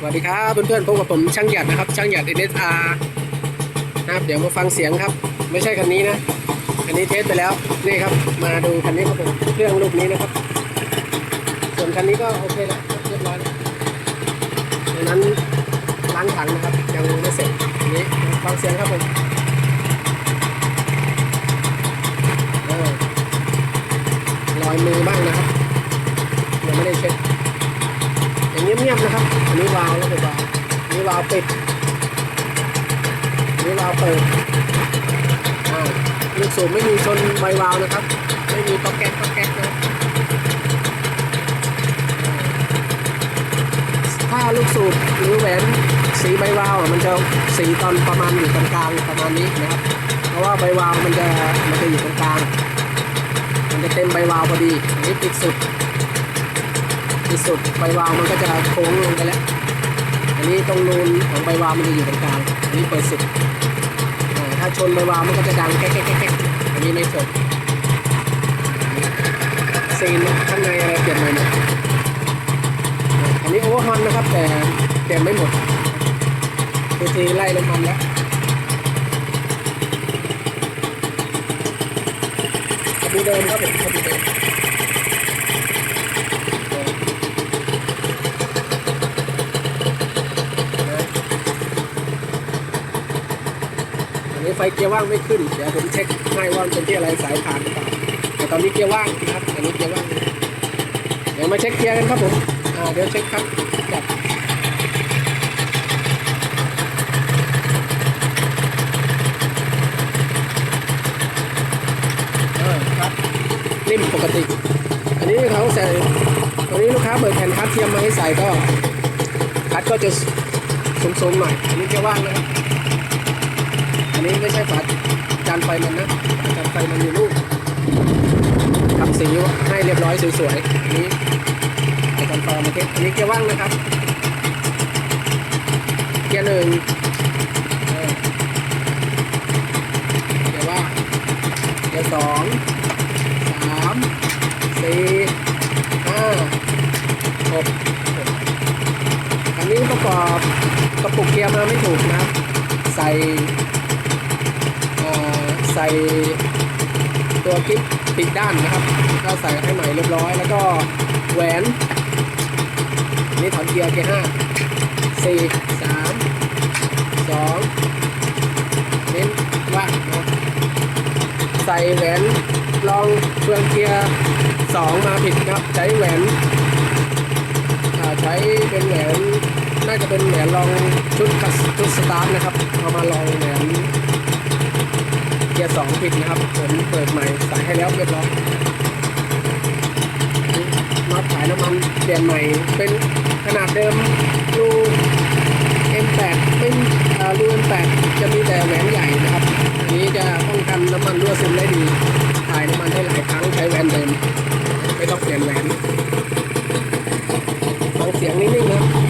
สวัสดีครับเพื่อนๆพบกับผมช่างหยัดนะครับ ช่างหยัด NSR นะครับเดี๋ยวมาฟังเสียงครับ ไม่ใช่คันนี้นะคันนี้เทสไปแล้วนี่ครับ มาดูคันนี้ครับผมเครื่องลูกนี้นะครับ ส่วนคันนี้ก็โอเคแล้วเรียบร้อยแล้วดังนั้นล้างถังนะครับยังไม่เสร็จอันนี้ฟังเสียงครับผมเออรอยมือบ้างนะาวปิดนนี้วาวเปิดลูกสูบไม่มีชนใบวาวนะครับ ไม่มีต๊อกแก๊กต๊อกแก๊กนะถ้าลูกสูบหรือแหวนสีใบวาวมันจะสีตอนประมาณอยู่ตรงกลางประมาณนี้นะครับ เพราะว่าใบวาวมันจะมันจะอยู่ตรงกลาง มันจะเต็มใบวาวพอดีอันนี้ปิดสุดที่สุดใบวาวมันก็จะโค้งลงไปแล้ว อันนี้ตรงนูนของใบวาวมันจะอยู่ตรงกลางอันนี้เปิดสุดถ้าชนใบวาวมันก็จะดังแก๊กแก๊กแก๊กแก๊กอันนี้ไม่ชนซีนข้างในอะไรเปลี่ยนใหม่หมดอันนี้โอเวอร์ฮอนนะครับ แต่เปลี่ยนไม่หมดคือทีไล่ลงมันแล้วกระบูเดิมครับผมดูเดิม อันนี้ ไฟเกียร์ว่างไม่ขึ้น เดี๋ยวผมเช็คให้ว่ามันเป็นที่อะไรสายผ่านหรือเปล่าแต่ตอนนี้เกียร์ว่างนะครับอันนี้เกียร์ว่างเดี๋ยวมาเช็คเกียร์กันครับผมอ่าเดี๋ยวเช็คครับจับเออครับนิ่มปกติ อันนี้เขาใส่ตอนนี้ลูกค้าเบิกแผ่นคัดเทียมมาให้ใส่ก็คัดก็จะสูงๆหน่อยอันนี้เกียร์ว่างนะครับ อันนี้ไม่ใช่ฝาจานไฟมันนะจานไฟมันอยู่ลูกทำสีให้เรียบร้อยสวยๆอันนี้ไอจานฟอมาเทสอันนี้เกียร์ว่างนะครับ เกียร์หนึ่งเกียร์ว่างเกียร์สองสามสี่ห้าหกอันนี้ประกอบกระปุกเกียร์มาไม่ถูกนะใส่ ตัวคลิปติดด้านนะครับก็ใส่ให้ใหม่เรียบร้อย แล้วก็แหวนนี่ถอนเกียร์เกียร์ห้าสี่สามสองเน้นว่านะใส่แหวนลองเฟืองเกียร์สองมาผิดนะครับใช้แหวนใช้เป็นแหวนน่าจะเป็นแหวนลองชุดชุดสตาร์ทนะครับเอามาลองแหวน กียร์สองผิดนะครับ ผมเปิดใหม่ใส่ให้แล้วเรียบร้อยน็อตสายน้ำมันเปลี่ยนใหม่ เป็นขนาดเดิมรู M8 เป็นรู M8 จะมีแต่แหวนใหญ่นะครับ อันนี้จะป้องกันน้ำมันรั่วซึมได้ดี ถ่ายน้ำมันได้หลายครั้งใช้แหวนเดิม ไม่ต้องเปลี่ยนแหวนฟังเสียงนิ่งๆนะครับ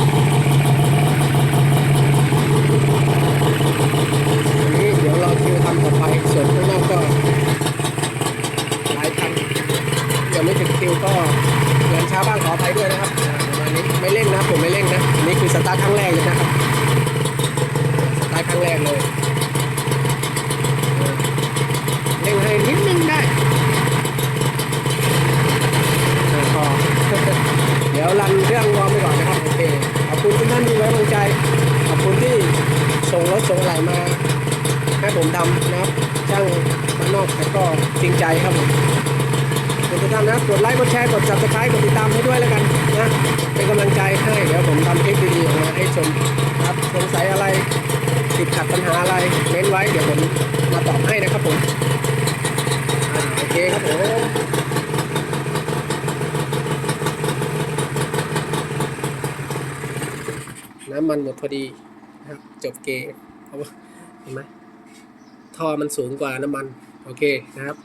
อันนี้เดี๋ยวรอคิวทำต่อไป ส่วนข้างนอกก็หลายคันยังไม่ถึงคิวก็เดินช้าบ้างขออภัยด้วยนะครับอ่าประมาณนี้ ไม่เร่งนะผมไม่เร่งนะอันนี้คือสตาร์ทครั้งแรกเลยนะครับสตาร์ทครั้งแรกเลยเร่งให้นิดนึงได้พอเดี๋ยวรันเครื่องวอร์มไปก่อนนะครับโอเคขอบคุณทุกท่านที่ไว้วางใจขอบคุณที่ส่งรถส่งอะไรมาให้ผมทำนะครับช่างมานอกแต่ก็จริงใจครับผม นนะ กดไลค์ กดแชร์ กด subscribe กดติดตามให้ด้วยแล้วกันนะ เป็นกำลังใจให้ เดี๋ยวผมทำคลิปดีๆออกมาให้ชมครับ สงสัยอะไร ติดขัดปัญหาอะไรเม้นไว้ เดี๋ยวผมมาตอบให้นะครับผมโอเคครับผมน้ำมันหมดพอดีนะครับจบเกมเพราะว่าเห็นไหมท่อมันสูงกว่าน้ำมัน โอเคนะครับ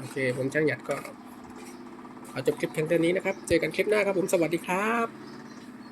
โอเค ผมช่างหยัดก็ เอจบคลิปเพียงเท่านี้นะครับ เจอกันคลิปหน้าครับผม สวัสดีครับ